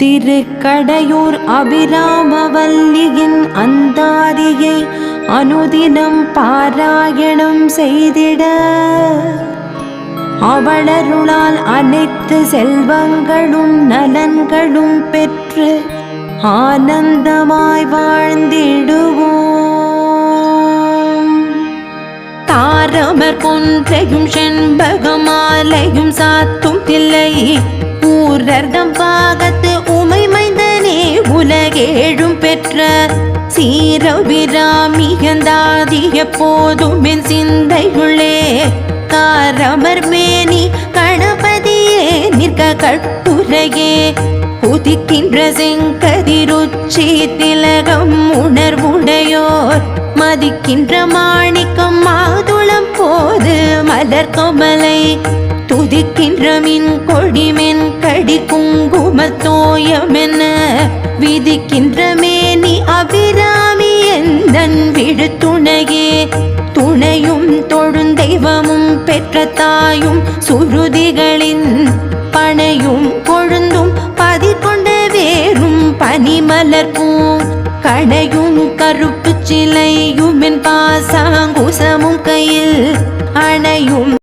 திருக்கடையூர் அபிராமவல்லியின் அந்தாதியை அனுதினம் பாராயணம் செய்திட. அவளருளால் அனைத்து செல்வங்களும் நலன்களும் பெற்று ஆனந்தமாய் வாழ்ந்திடுவோம். தாரமர் கொன்றையும் செண்பகமாலையும் சாத்தும் தில்லை ஊரர்தம் பாகத்து கேழும் பெற்ற சீரவிராமியந்தாதி போதும் என் சிந்தையுள்ளே காரமர் மேனி கணபதியே நிற்க கட்டுரையே. உதிக்கின்ற செங்கதிருச்சி திலகம் உணர்வுடையோர் மதிக்கின்ற மாணிக்கம் மாதுளம் போது மலர் கொமலை. துதிக்கின்ற மின் கொடிமென் கடி குங்குமத்தோயமென விதிக்கின்ற மேனி அபிராமி எந்தன் விழுத்துணையே துணையும் தொழுந்தெய்வமும் பெற்ற தாயும் சுருதிகளின் பனையும் கொழுந்தும் பதிகொண்ட வேரும் பனிமலர் பூ. கடையும் கருப்பு சிலையும் என் பாசாங்குசமும் கையில் அணையும்